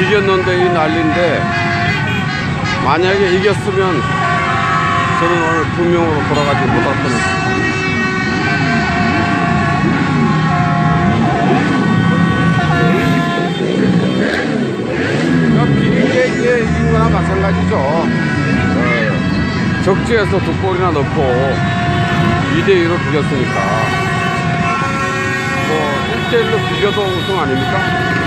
비겼는데 이 난리인데 만약에 이겼으면 저는 오늘 분명으로 돌아가지 못할 뻔했습니다. 그러니까 비긴 게 이게 이긴 거나 마찬가지죠. 어, 적지에서 두 골이나 넣고 2대2로 비겼으니까. 뭐 1대1로 비겨도 우승 아닙니까?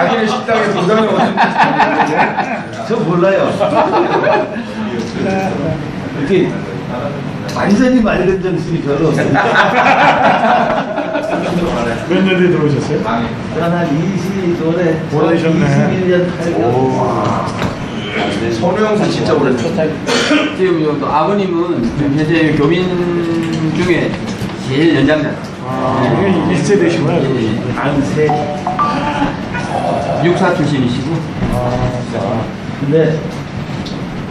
자기네 식당에 부담이 어딘지 저 몰라요. 이렇게 완전히 맑은 정신이 별로 없어요. 몇년 뒤에 들어오셨어요? 한 20년에 오래되셨네. 21년 8개월. 선우 형사 진짜 오래 지금 또 아버님은 현재 교민 중에 제일 연장자. 아, 이게 1세 되시구나. 안 세. 육사 출신이시고. 근데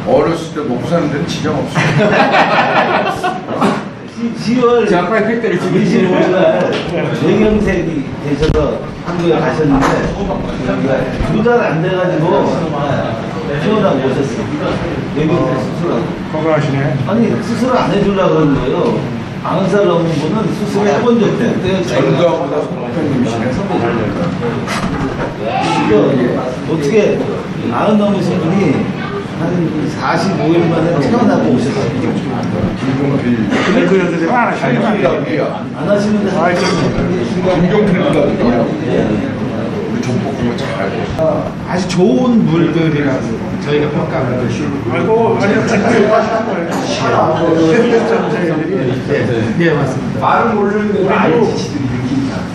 어렸을 때 먹고 사는 데는 지장 없어 10월 정확하게 팩트를 지금 25일 뇌경색이 되셔서 한국에 가셨는데 두 달 안 돼가지고 태어나고 오셨어요. 뇌경색 수술하고. 건강하시네. 아니 수술 안 해주려고 그러는 거예요. 아흔 살 넘은 분은 수술 해본 없대요. 자기가. 전두환보다 송편님이시네 이거 어떻게 아흔 넘으신 분이 한 45일 만에 태어나고 오셨어요. 김종필 그 연세대 안. 필각이야 안 하시는데 김종필 필각 이야 우리 전복국을 잘 알고 아주 좋은 물들이라고 저희가 평가를 하고 아이고, 아니요, 진짜 하시는 거예요. 네 맞습니다. 말은 모르는데 아이고,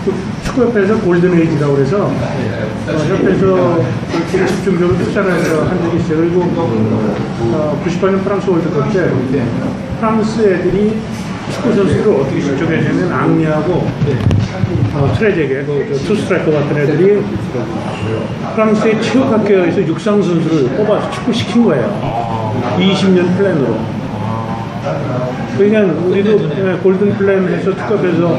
그 축구협회에서 골든에이지라고 그래서 어, 협회에서 그렇게 집중적으로 투자를 해서 한 적이 있어요. 그리고 어, 98년 프랑스 월드컵 때 프랑스 애들이 축구 선수들을 어떻게 집중했냐면 앙리하고 어, 트레제게 그, 저 투스트라이커 같은 애들이 프랑스의 체육학교에서 육상 선수를 뽑아서 축구 시킨 거예요. 20년 플랜으로. 그러니까 우리도 예, 골든 플랜에서 특급해서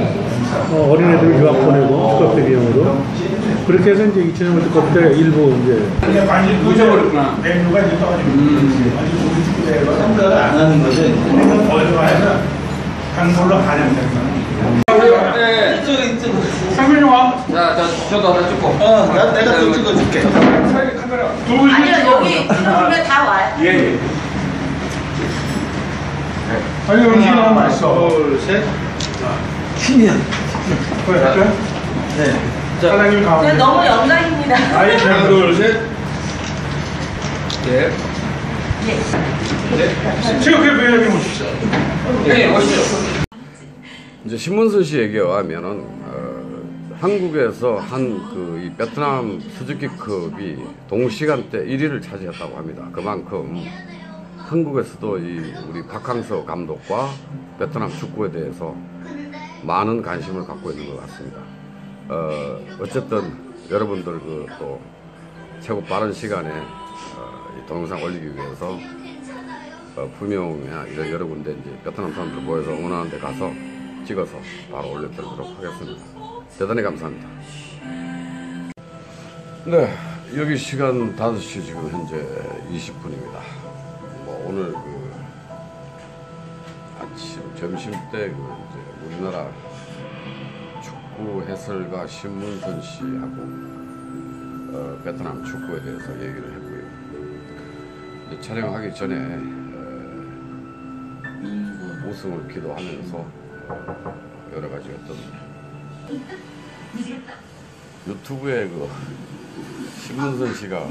어, 어린애들 유학 보내고 특급 대 비용으로 그렇게 해서 이제 2000년 월드컵 때 일부 이제 부셔버렸구나. 메뉴가 이제 떠가지고 평가를 안 하는 거죠. 어디서 와서 강물로 가장 네. 이쪽 이쪽. 자, 저, 저도 하나 찍고. 어, 나 내가 또 찍어줄게. 두 분씩 아니요. 여기 그러면 다 와요. 예, 예. 아니, 음식 너무 맛있어. 둘, 셋. 키면. 그래, 할까요? 네. 사장님 네, 가운데. 너무 영광입니다. 아이, 잘둘 셋. 네. 예. 체육회장님 오십시오. 네, 오시죠. 이제 신문선 씨 얘기에 의하면은 어, 한국에서 한그이 베트남 스즈키컵이 동시간대 1위를 차지했다고 합니다. 그만큼 한국에서도 이 우리 박항서 감독과 베트남 축구에 대해서 많은 관심을 갖고 있는 것 같습니다. 어, 어쨌든 여러분들 그 또 최고 빠른 시간에 어, 이 동영상 올리기 위해서 어, 부명이나 이런 여러 군데 이제 베트남 사람들 모여서 응원하는 데 가서 찍어서 바로 올려드리도록 하겠습니다. 대단히 감사합니다. 네, 여기 시간 5시 지금 현재 20분입니다. 뭐 오늘 그 아침, 점심 때 그 이제 우리나라 축구 해설가 신문선 씨하고 어, 베트남 축구에 대해서 얘기를 했고요. 촬영하기 전에 어, 우승을 기도하면서 어, 여러 가지 어떤 유튜브에 그 신문선 씨가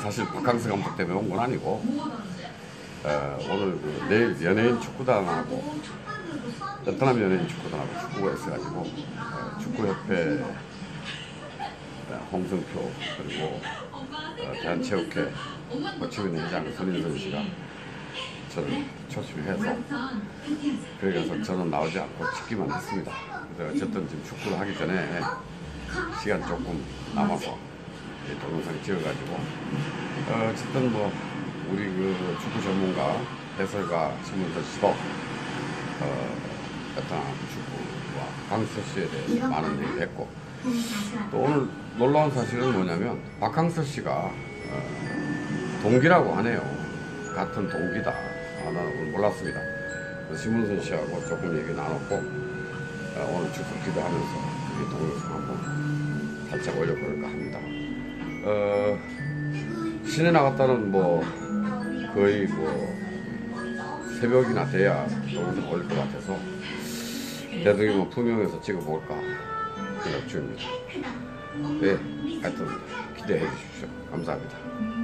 사실 바캉스 감독 때문에 온 건 아니고 어, 오늘 그 내일 연예인 축구단하고 베트남 연예인 축구단하고 축구가 있어가지고 어, 축구협회 어, 홍성표 그리고 어, 대한체육회 고치민 회장 손인선 씨가 저를 초청해서 그래서 저는 나오지 않고 찍기만 했습니다. 그래서 어쨌든 지금 축구를 하기 전에 시간 조금 남아서 이 동영상 찍어가지고 어, 어쨌든 뭐 우리 그 축구 전문가 해설가 신문선 씨도 어, 베트남 축구와 강서 씨에 대해서 많은 얘기를 했고 또 오늘 놀라운 사실은 뭐냐면 박항서 씨가 어, 동기라고 하네요. 같은 동기다. 아, 나는 몰랐습니다. 신문선 씨하고 조금 얘기 나눴고 어, 오늘 축구 기도하면서 이 동영상 한번 살짝 올려볼까 합니다. 어, 시내 나갔다는 뭐 거의 뭐 새벽이나 돼야 동영상 올릴 것 같아서 대동이 뭐 품명에서 찍어볼까 생각 중입니다. 네, 하여튼 기대해 주십시오. 감사합니다.